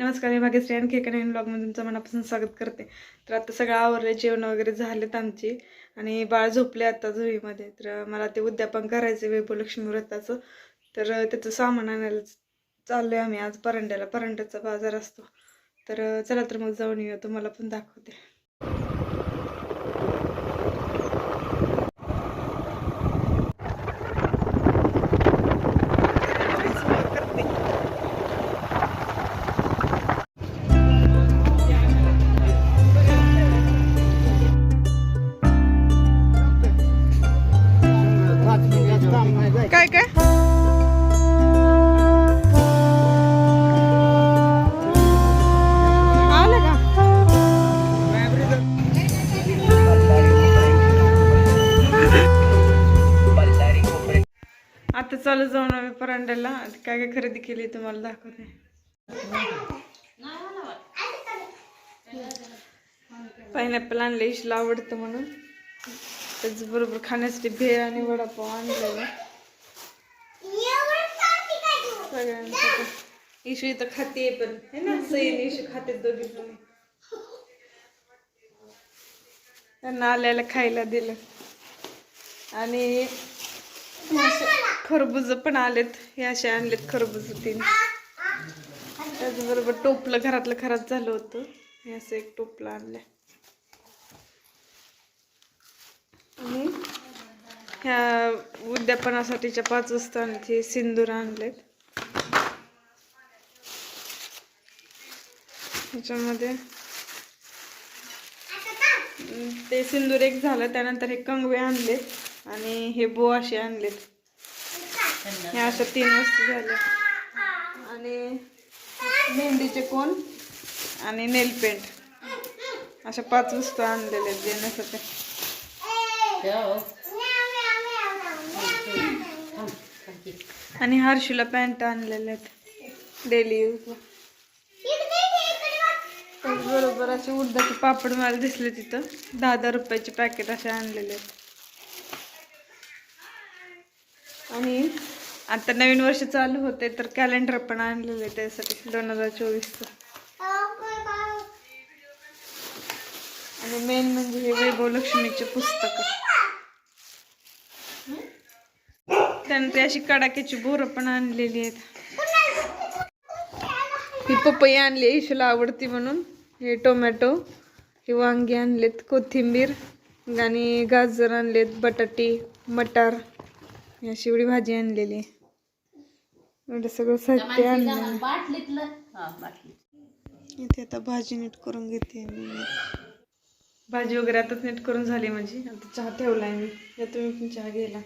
नमस्कार मी भाग्यश्री आणखी एका नवीन ब्लॉगमध्ये तुमचं मनापासून स्वागत करते. तर आता सगळं आवरलं जेवण वगैरे झालेत आमची. आणि बाळ झोपले आता झोळीमध्ये तर मला ते उद्यापन करायचं वैभवलक्ष्मी व्रताचं. तर त्याचं सामान आणायला चाललो आहे आम्ही आज. परांड्याला परांड्याचा बाजार असतो. तर चला तर मग जाऊन येऊ तुम्हाला पण दाखवते. काय काय? आता चालू जाऊन आम्ही परांड्याला. काय काय खरेदी केली तुम्हाला दाखवते. पायनॅपल आणले इशला आवडतं म्हणून. त्याचबरोबर खाण्यासाठी भेळ आणि वडापाव आणलेला. सगळ्यांसाठी इशू इथं खाते पण है ना? सईन इशू खाते दोघी पण. त्यांना आल्याला खायला दिलं. आणि खरबुज पण आलेत. हे असे आणलेत खरबुज तीन. त्याचबरोबर टोपलं घरातलं खराब झालं होतं. हे असं एक टोपलं आणलं आणि ह्या उद्यापनासाठीच्या पाच वाजता आणले सिंदूर आणलेत. ह्याच्यामध्ये ते सिंदूर एक झालं त्यानंतर हे कंगवे आणले आणि हे बो असे आणलेत. ह्या अशा तीन वस्तू झाल्या. आणि मेहंदीचे कोण? आणि नेल पेंट. अशा पाच वस्तू आणलेल्या आहेत देण्यासाठी आणि हर्षूला पॅन्ट आणलेल्या आहेत. डेली यूजला. बरोबर असे उडदाचे पापड मला दिसले तिथं. दहा दहा रुपयाचे पॅकेट असे आणलेले आहेत. आणि आता नवीन वर्ष चालू होते तर कॅलेंडर पण आणलेले त्यासाठी दोन हजार चोवीसचं. आणि मेन म्हणजे हे वैभव लक्ष्मीचे पुस्तक त्यानंतर अशी कडाक्याची बोरं पण आणलेली आहेत. ही पपई आणली इशूला आवडती म्हणून. हे टोमॅटो हे वांगी आणलेत कोथिंबीर आणि गाजर आणलेत बटाटी मटार या शिवडी भाजी आणलेली. आहे एवढं सगळं साहित्य हा बाटली इथे आता भाजी नीट करून घेते मी. भाजी वगैरे आताच नीट करून झाली माझी. आता चहा ठेवलाय मी. या तुम्ही पण चहा घ्यायला.